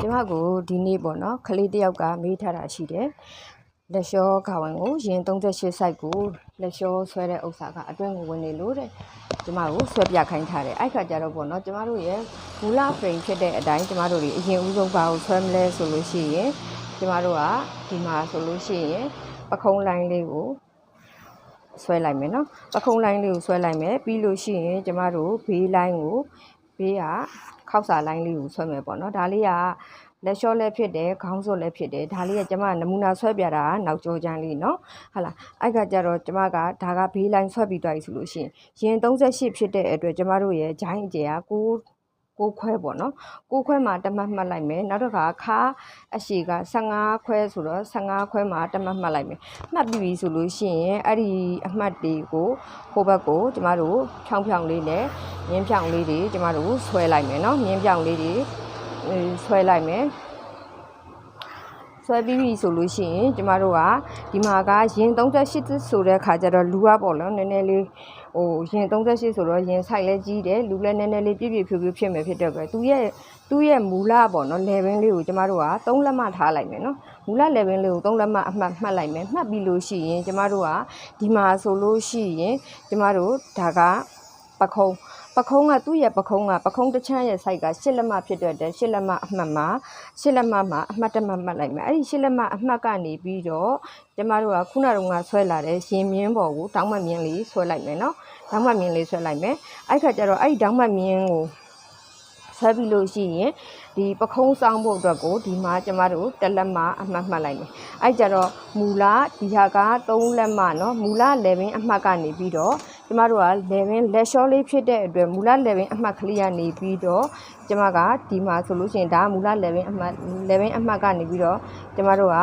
ကျမကိုဒီနေ့ပေါ့နော်ကလေးတစ်ယောက်ကမေးထားတာရှိတယ်လက်လျှောခါဝင်ကိုရင်38 site ကိုလက်လျှောဆွဲတဲ့ဥစ္စာကအတွင်းကိုဝင်နေလို့တဲ့ကျမကိုဆွဲပြခိုင်းထားတယ်အဲ့ခါကျတော့ပေါ့နော်ကျမတို့ရဲ့မူလ frame ဖြစ်တဲ့အတိုင်းကျမတို့တွေအရင်ဦးဆုံးပါကိုဆွဲမလဲဆိုလို့ရှိရင်ကျမတို့ကဒီမှာဆိုလို့ရှိရင်ပခုံးလိုင်းလေးကိုဆွဲလိုက်မယ်နော်ပခုံးလိုင်းလေးကိုဆွဲလိုက်မယ်ပြီးလို့ရှိရင်ကျမတို့ဘေးလိုင်းကို ဘေးကခောက်စာလိုင်းလေးကိုဆွဲမယ်ပေါ့နော်ဒါလေးကလက်လျှောလည်းဖြစ်တယ်ခေါင်းစွပ်လည်းဖြစ်တယ်ဒါလေးကကျမနမူနာဆွဲပြတာကနောက်ကျောချမ်းလေးနော်ဟုတ်လားအဲ့ကကြတော့ကျမကဒါကဘေးလိုင်းဆွဲပြီးသွားပြီဆိုလို့ရှိရင်ရင်38ဖြစ်တဲ့အတွက်ကျမတို့ရဲ့ဂျိုင်းအကျယ်ကကို ကိုခွဲပေါ့နော်ကိုခွဲမှာတမတ်မှတ်လိုက်မယ်နောက်တစ်ခါခါအရှိက15ခွဲဆိုတော့15ခွဲမှာတမတ်မှတ်လိုက်မယ်မှတ်ပြီးပြီဆိုလို့ရှိရင်အဲ့ဒီအမှတ်တွေကိုဟိုဘက်ကိုကျမတို့ဖြောင်းဖြောင်းလေးနဲ့မြင်းဖြောင်းလေးတွေကျမတို့ဆွဲလိုက်မယ်နော်မြင်းဖြောင်းလေးတွေအဲဆွဲလိုက်မယ်ဆွဲပြီးပြီဆိုလို့ရှိရင်ကျမတို့ကဒီမှာကရင်38ဆိုတဲ့ခါကျတော့လူကပေါ့နော်နည်းနည်းလေး ဟိုရင်38ဆိုတော့ရင်ဆိုင်လဲကြီးတယ်လူလည်းနည်းနည်းလေးပြည့်ပြည့်ဖြူဖြူဖြစ်မယ်ဖြစ်တဲ့ပဲသူရဲ့သူ့ရဲ့မူလပေါ့နော် level လေးကိုကျမတို့က3လက်မထားလိုက်မယ်နော်မူလ level လေးကို3လက်မအမှတ်မှတ်လိုက်မယ်မှတ်ပြီးလို့ရှိရင်ကျမတို့ကဒီမှာဆိုလို့ရှိရင်ကျမတို့ဒါကပခုံး ပခုံးကသူ့ရဲ့ပခုံးကပခုံးတစ်ချမ်းရဲ့ site ကရှစ်လက်မဖြစ်တဲ့အတွက်ရှစ်လက်မအမှတ်မှာရှစ်လက်မမှာအမှတ်တစ်မှတ်မှတ်လိုက်မယ်အဲ့ဒီရှစ်လက်မအမှတ်ကနေပြီးတော့ကျမတို့ကခုနတုန်းကဆွဲလာတဲ့ရှင်မြင်းပေါ်ကိုတောင်းမှတ်မြင်းလေးဆွဲလိုက်မယ်နော်တောင်းမှတ်မြင်းလေးဆွဲလိုက်မယ်အဲ့ခါကျတော့အဲ့ဒီတောင်းမှတ်မြင်းကိုဆွဲပြီးလို့ရှိရင်ဒီပခုံးဆောင်ဖို့အတွက်ကိုဒီမှာကျမတို့တစ်လက်မအမှတ်မှတ်လိုက်မယ်အဲ့ကြတော့မူလဒီဟာက3လက်မနော်မူလ level အမှတ်ကနေပြီးတော့ ကျမတို့က level လက်လျှောလေးဖြစ်တဲ့အတွက်မူလ level အမှတ်ကလေးကနေပြီးတော့ကျမကဒီမှာဆိုလို့ရှိရင်ဒါကမူလ level အမှတ် level အမှတ်ကနေပြီးတော့ကျမတို့က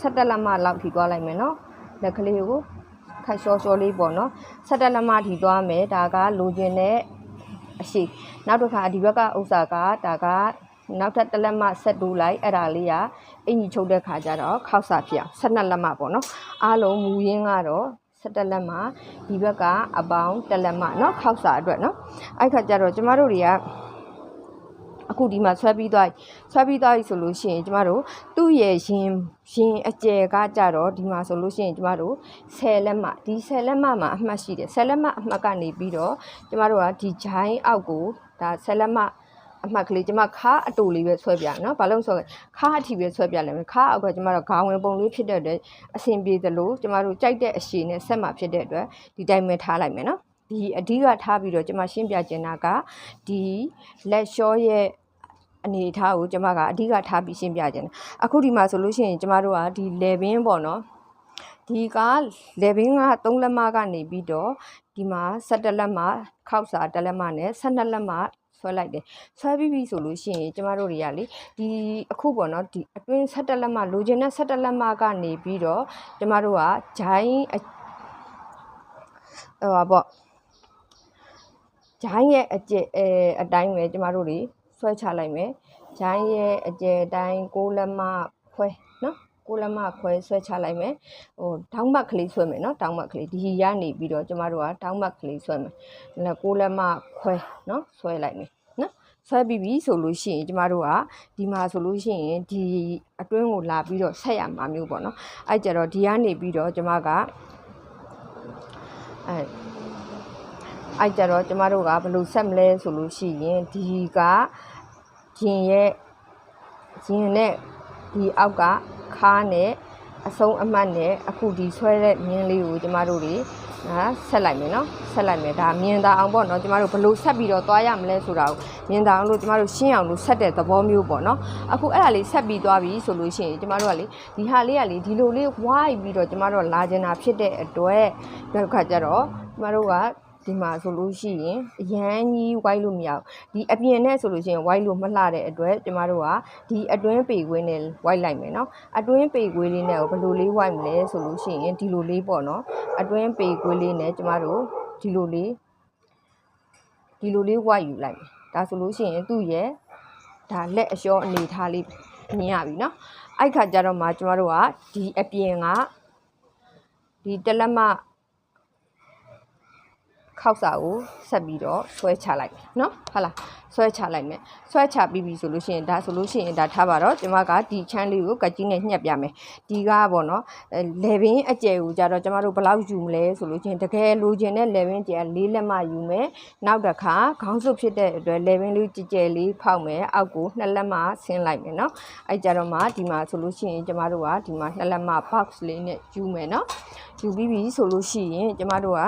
17လက်မလောက်ထိသွားလိုက်မယ်နော်လက်ကလေးကိုခတ်လျှောလျှောလေးပေါ့နော်17လက်မထိသွားမယ်ဒါကလိုချင်တဲ့အရှိနောက်တစ်ခါဒီဘက်ကဥစ္စာကဒါကနောက်ထပ်တစ်လက်မဆက်တူးလိုက်အဲ့ဒါလေးကအင်ကြီးချုပ်တဲ့ခါကျတော့ခောက်စာဖြစ်အောင်12လက်မပေါ့နော်အားလုံးမူရင်းကတော့ 17လက်မဒီဘက်ကအပေါင်းတစ်လက်မเนาะခောက်စာအတွက်เนาะအဲ့ခါကျတော့ကျမတို့တွေကအခုဒီမှာဆွဲပြီးသွားဆွဲပြီးသွားပြီဆိုလို့ရှိရင်ကျမတို့သူ့ရဲ့ရင်ရင်အကျယ်ကကြတော့ဒီမှာဆိုလို့ရှိရင်ကျမတို့10လက်မဒီ10လက်မမှာအမှတ်ရှိတယ်10လက်မအမှတ်ကနေပြီးတော့ကျမတို့ကဒီဂျိုင်းအောက်ကိုဒါ10လက်မ အမှတ်ကလေးကျမခါအတူလေးပဲဆွဲပြနော်ဘာလို့ဆိုခါအထီပဲဆွဲပြလဲမယ်ခါအောက်ကကျမတို့ဂါဝင်ပုံလေးဖြစ်တဲ့အတွက်အဆင်ပြေသလိုကျမတို့ကြိုက်တဲ့အရှည်နဲ့ဆက်မှာဖြစ်တဲ့အတွက်ဒီတိုင်းပဲထားလိုက်မယ်နော်ဒီအဓိကထားပြီးတော့ကျမရှင်းပြချင်တာကဒီလက်လျှောရဲ့အနေအထားကိုကျမကအဓိကထားပြီးရှင်းပြချင်တယ်အခုဒီမှာဆိုလို့ရှိရင်ကျမတို့ကဒီ level ပေါ့နော်ဒီက level က3လက်မကနေပြီးတော့ဒီမှာ17လက်မခောက်စာ1လက်မနဲ့12လက်မ ဆွဲလိုက်တယ်ဆွဲပြီးပြီဆိုလို့ရှိရင်ကျမတို့တွေကလေဒီအခုပေါ့နော်ဒီအတွင်း17လက်မလိုချင်တဲ့17လက်မကနေပြီးတော့ကျမတို့ကဂျိုင်းဟိုပါပေါ့ဂျိုင်းရဲ့အကျဲအဲအတိုင်းပဲကျမတို့တွေဆွဲချလိုက်မယ်။ဂျိုင်းရဲ့အကျယ်တိုင်း6လက်မခွဲ နော်6လက်မခွဲဆွဲချလိုက်မယ်။ဟိုတောင်းမတ်ကလေးဆွဲမယ်နော်တောင်းမတ်ကလေးဒီရနေပြီးတော့ကျမတို့ကတောင်းမတ်ကလေးဆွဲမယ်။ဒါ6လက်မခွဲနော်ဆွဲလိုက်မယ်နော်ဆွဲပြီးပြီဆိုလို့ရှိရင်ကျမတို့ကဒီမှာဆိုလို့ရှိရင်ဒီအတွင်းကိုလာပြီးတော့ဆက်ရမှာမျိုးပေါ့နော်။အဲ့ကြတော့ဒီကနေပြီးတော့ကျမကအဲအဲ့ကြတော့ကျမတို့ကဘယ်လိုဆက်မလဲဆိုလို့ရှိရင်ဒီကရင်ရဲ့ရင်နဲ့ဒီအောက်က ခါးနဲ့အဆုံးအမှတ်နဲ့အခုဒီဆွဲတဲ့မြင်းလေးကိုကျမတို့တွေဟာဆက်လိုက်မယ်နော်ဆက်လိုက်မယ်ဒါမြင်သာအောင်ပေါ့နော်ကျမတို့ဘလို့ဆက်ပြီးတော့သွားရမလဲဆိုတာကိုမြင်သာအောင်လို့ကျမတို့ရှင်းအောင်လို့ဆက်တဲ့သဘောမျိုးပေါ့နော်အခုအဲ့ဒါလေးဆက်ပြီးသွားပြီဆိုလို့ရှိရင်ကျမတို့ကလေဒီဟာလေးကလေဒီလိုလေးဝိုင်းပြီးတော့ကျမတို့လာကျင်တာဖြစ်တဲ့အတွက်ဒီခါကျတော့ကျမတို့က ဒီမှာဆိုလို့ရှိရင်အရန်ကြီးဝိုင်းလို့မရဘူးဒီအပြင်နဲ့ဆိုလို့ရှိရင်ဝိုင်းလို့မလှတဲ့အတွက်ကျမတို့ကဒီအတွင်းပေခွေးနဲ့ဝိုင်းလိုက်မယ်နော်အတွင်းပေခွေးလေးနဲ့ကိုဘယ်လိုလေးဝိုင်းမလဲဆိုလို့ရှိရင်ဒီလိုလေးပေါ့နော်အတွင်းပေခွေးလေးနဲ့ကျမတို့ဒီလိုလေးဒီလိုလေးဝိုင်းယူလိုက်မယ်ဒါဆိုလို့ရှိရင်သူ့ရဲ့ဒါလက်အလျှောအနေထားလေးမြင်ရပြီနော်အဲ့ခါကျတော့မှကျမတို့ကဒီအပြင်ကဒီတလက်မ ခောက်စာကိုဆက်ပြီးတော့ဆွဲချလိုက်မယ်နော်ဟုတ်လားဆွဲချလိုက်မယ်ဆွဲချပြီးပြီဆိုလို့ရှိရင်ဒါဆိုလို့ရှိရင်ဒါထားပါတော့ကျမကဒီချမ်းလေးကိုကတ်ကြီးနဲ့ညှက်ပြမယ်ဒီကပေါ့နော်အဲလေဘင်းအကျယ်ကိုကြတော့ကျမတို့ဘယ်လောက်ယူမလဲဆိုလို့ရှိရင်တကယ်လိုချင်တဲ့လေဘင်းကျယ်လေးလက်မယူမယ်နောက်တစ်ခါခေါင်းစုပ်ဖြစ်တဲ့အတွက်လေဘင်းလေးကြည်ကြယ်လေးဖောက်မယ်အောက်ကိုနှစ်လက်မဆင်းလိုက်မယ်နော်အဲကြတော့မှဒီမှာဆိုလို့ရှိရင်ကျမတို့ကဒီမှာနှစ်လက်မ box လေးနဲ့ယူမယ်နော်ယူပြီးပြီဆိုလို့ရှိရင်ကျမတို့က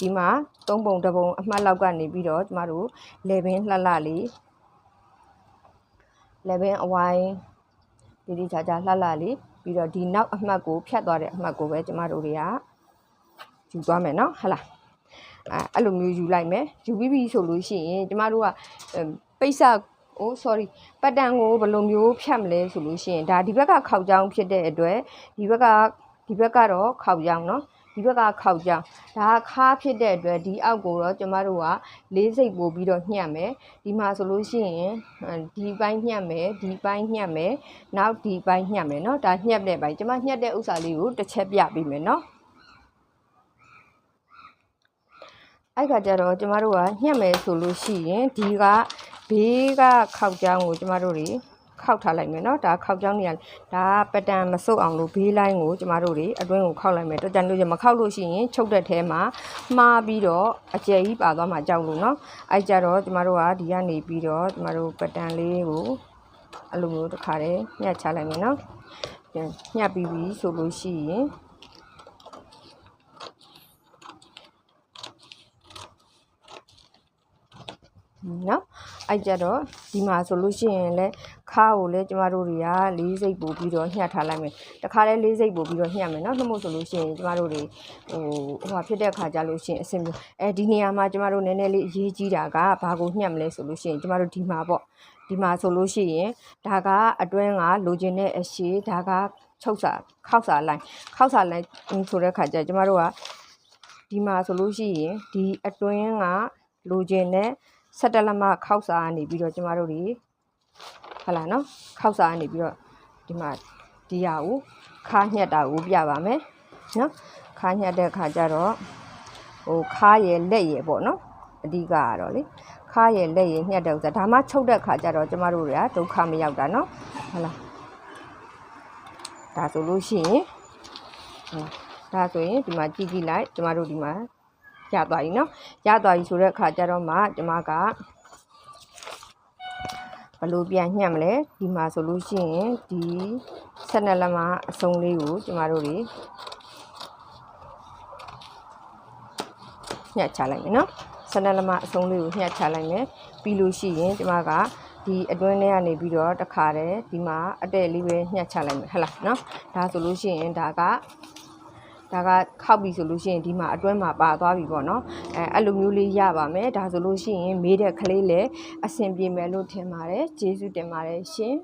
ဒီမှာသုံးပုံတစ်ပုံအမှတ်လောက်ကနေပြီးတော့ကျမတို့လေဘင်းလှလှလေးလေဘင်းအဝိုင်းဒီဒီချာချာလှလှလေးပြီးတော့ဒီနောက်အမှတ်ကိုဖြတ်သွားတဲ့အမှတ်ကိုပဲကျမတို့တွေကယူသွားမယ်နော်ဟုတ်လားအဲအဲ့လိုမျိုးယူလိုက်မယ်ယူပြီးပြီဆိုလို့ရှိရင်ကျမတို့ကအမ်ပိတ်စအိုး sorry ပတ်တန်ကိုဘယ်လိုမျိုးဖြတ်မလဲဆိုလို့ရှိရင်ဒါဒီဘက်ကခောက်ကြောင်းဖြစ်တဲ့အတွက်ဒီဘက်ကဒီဘက်ကတော့ခောက်ကြောင်းเนาะ ဒီဘက်ကခောက်ကြောင်းဒါကခါဖြစ်တဲ့အတွက်ဒီအောက်ကိုတော့ကျမတို့ကလေးစိတ်ပို့ပြီးတော့ညှက်မယ်ဒီမှာဆိုလို့ရှိရင်အဲဒီပိုင်းညှက်မယ်ဒီပိုင်းညှက်မယ်နောက်ဒီပိုင်းညှက်မယ်เนาะဒါညှက်တဲ့ပိုင်းကျမညှက်တဲ့ဥစ္စာလေးကိုတစ်ချက်ပြပေးမယ်เนาะအဲ့ခါကျတော့ကျမတို့ကညှက်မယ်ဆိုလို့ရှိရင်ဒီကဘေးကခောက်ကြောင်းကိုကျမတို့တွေ ခောက်ထားလိုက်မယ်နော်ဒါခောက်ကြောင်းနေရဒါပတန်မစုပ်အောင်လို့ဘေးလိုင်းကိုကျမတို့တွေအတွင်းကိုခောက်လိုက်မယ်တကြံလို့ရမခောက်လို့ရှိရင်ချုပ်တဲ့ထဲမှာမှားပြီးတော့အကျယ်ကြီးပါသွားမှကြောက်လို့နော်အဲကြတော့ကျမတို့ကဒီကနေပြီးတော့ကျမတို့ပတန်လေးကိုအလိုမျိုးတစ်ခါတည်းညှက်ချလိုက်မယ်နော်ညှက်ပြီးပြီဆိုလို့ရှိရင်နော် အဲ့ကြတော့ဒီမှာဆိုလို့ရှိရင်လည်းခါကိုလည်းကျမတို့တွေကလေးစိတ်ပို့ပြီးတော့ညှက်ထားလိုက်မယ်တခါလဲလေးစိတ်ပို့ပြီးတော့ညှက်မယ်နော်နှမို့ဆိုလို့ရှိရင်ကျမတို့တွေဟိုဟိုဟာဖြစ်တဲ့ခါကြလို့ရှိရင်အဆင်ပြေအဲဒီနေရာမှာကျမတို့နည်းနည်းလေးအရေးကြီးတာကဘာကိုညှက်မလဲဆိုလို့ရှိရင်ကျမတို့ဒီမှာပေါ့ဒီမှာဆိုလို့ရှိရင်ဒါကအတွင်းကလိုချင်တဲ့အရှိဒါကချုပ်စာခောက်စာလိုင်းခောက်စာလိုင်းဆိုတဲ့ခါကျကျမတို့ကဒီမှာဆိုလို့ရှိရင်ဒီအတွင်းကလိုချင်တဲ့ ဆက်တလက်မခောက်စာကနေပြီးတော့ကျမတို့တွေဟုတ်လားနော်ခောက်စာကနေပြီးတော့ဒီမှာဒီဟာကိုခါညှက်တာကိုပြပါမယ်နော်ခါညှက်တဲ့အခါကျတော့ဟိုခါရဲ့လက်ရဲ့ပေါ့နော်အဓိကကတော့လေခါရဲ့လက်ရဲ့ညှက်တဲ့ဥစ္စာဒါမှချုပ်တဲ့အခါကျတော့ကျမတို့တွေကဒုက္ခမရောက်တာနော်ဟုတ်လားဒါဆိုလို့ရှိရင်ဟုတ်ဒါဆိုရင်ဒီမှာကြည့်ကြည့်လိုက်ကျမတို့ဒီမှာ ရသွားပြီเนาะရသွားပြီဆိုတဲ့အခါကျတော့မှဒီမှာကဘယ်လိုပြန်ညှက်မလဲဒီမှာဆိုလို့ရှိရင်ဒီဆက်နှစ်လက်မအစုံလေးကိုကျမတို့တွေညှက်ချလိုက်မယ်เนาะဆက်နှစ်လက်မအစုံလေးကိုညှက်ချလိုက်မယ်ပြီးလို့ရှိရင်ကျမကဒီအတွင်းထဲကနေပြီးတော့တခါတည်းဒီမှာအတဲ့လေးပဲညှက်ချလိုက်မယ်ဟဟလားเนาะဒါဆိုလို့ရှိရင်ဒါက ဒါကခောက်ပြီဆိုလို့ရှိရင်ဒီမှာအတွင်းမှာပါသွားပြီပေါ့နော်အဲအဲ့လိုမျိုးလေးရပါမယ်ဒါဆိုလို့ရှိရင်မေးတဲ့ကလေးလည်းအဆင်ပြေမယ်လို့ထင်ပါတယ်ကျေးဇူးတင်ပါတယ်ရှင်